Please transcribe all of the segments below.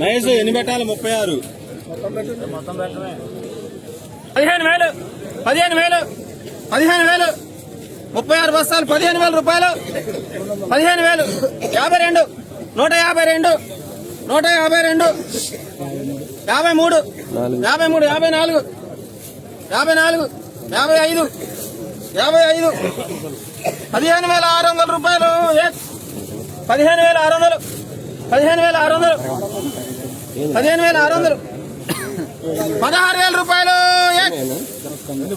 మహేష్ ఎన్ని పెట్టాలి ముప్పై ఆరు. పదిహేను వేలు పదిహేను వేలు పదిహేను వేలు. ముప్పై ఆరు బస్తాలు పదిహేను వేల రూపాయలు. పదిహేను వేలు యాభై రెండు నూట యాభై రెండు నూట యాభై రెండు యాభై మూడు యాభై మూడు యాభై నాలుగు యాభై నాలుగు యాభై ఐదు యాభై ఐదు. పదిహేను వేల ఆరు వందల రూపాయలు. ఏ పదిహేను వేల ఆరు వందలు. పదిహేను వేల ఆరు వందలు. పదిహేను వేల ఆరు వందలు. పదహారు వేల రూపాయలు.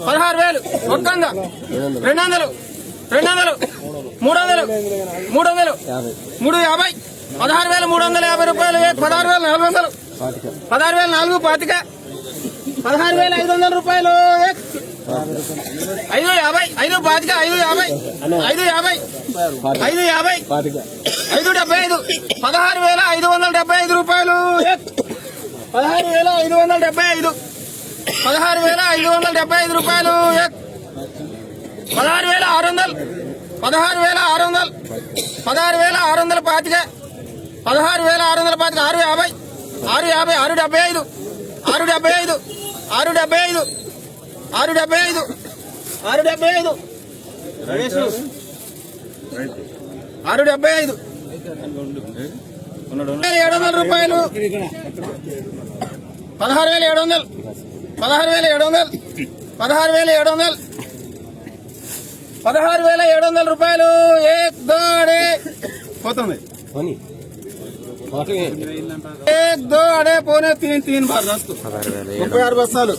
పదహారు వేలు. మొత్తంగా రెండు వందలు. రెండు వందలు. మూడు వందలు. మూడు వందలు. మూడు యాభై. పదహారు వేల మూడు వందల యాభై రూపాయలు. ఏ పదహారు వేల నాలుగు వందలు. పదహారు వేల నాలుగు పాతిక. పదహారు వేల ఐదు వందల రూపాయలు. ఐదు యాభై. ఐదు పాతిక ఐదు యాభై. ఐదు యాభై. ఐదు యాభై. ఐదు డెబ్బై ఐదు. పదహారు వేల ఐదు వందల డెబ్బై ఐదు రూపాయలు. పదహారు వేల ఐదు వందల డెబ్బై ఐదు. పదహారు వేల ఐదు వందల డెబ్బై ఐదు రూపాయలు. పదహారు వేల ఆరు వందలు. పదహారు వేల ఆరు వందలు. పదహారు వేల ఆరు వందల పాతిక. పదహారు వేల ఆరు వందల పాతిక. ఆరు యాభై. ఆరు యాభై ఆరు డెబ్బై ఐదు. ఆరు డెబ్బై ఐదు. ఆరు డెబ్బై ఐదు. ఆరు డెబ్బై ఐదు. ఆరు డెబ్బై ఐదు ఆరు డెబ్బై ఐదు వేల ఏడు వందల రూపాయలు. పదహారు వేల ఏడు వందలు పదహారు వేల ఏడు వందలు పదహారు వేల ఏడు వందలు పదహారు వేల ఏడు వందల రూపాయలు ఏక్ దో అడే పోతుంది. ఏక్ దో అడే పోనే తీన్ తీన్ బార్ రాస్తూ ముప్పై ఆరు బస్తాలు.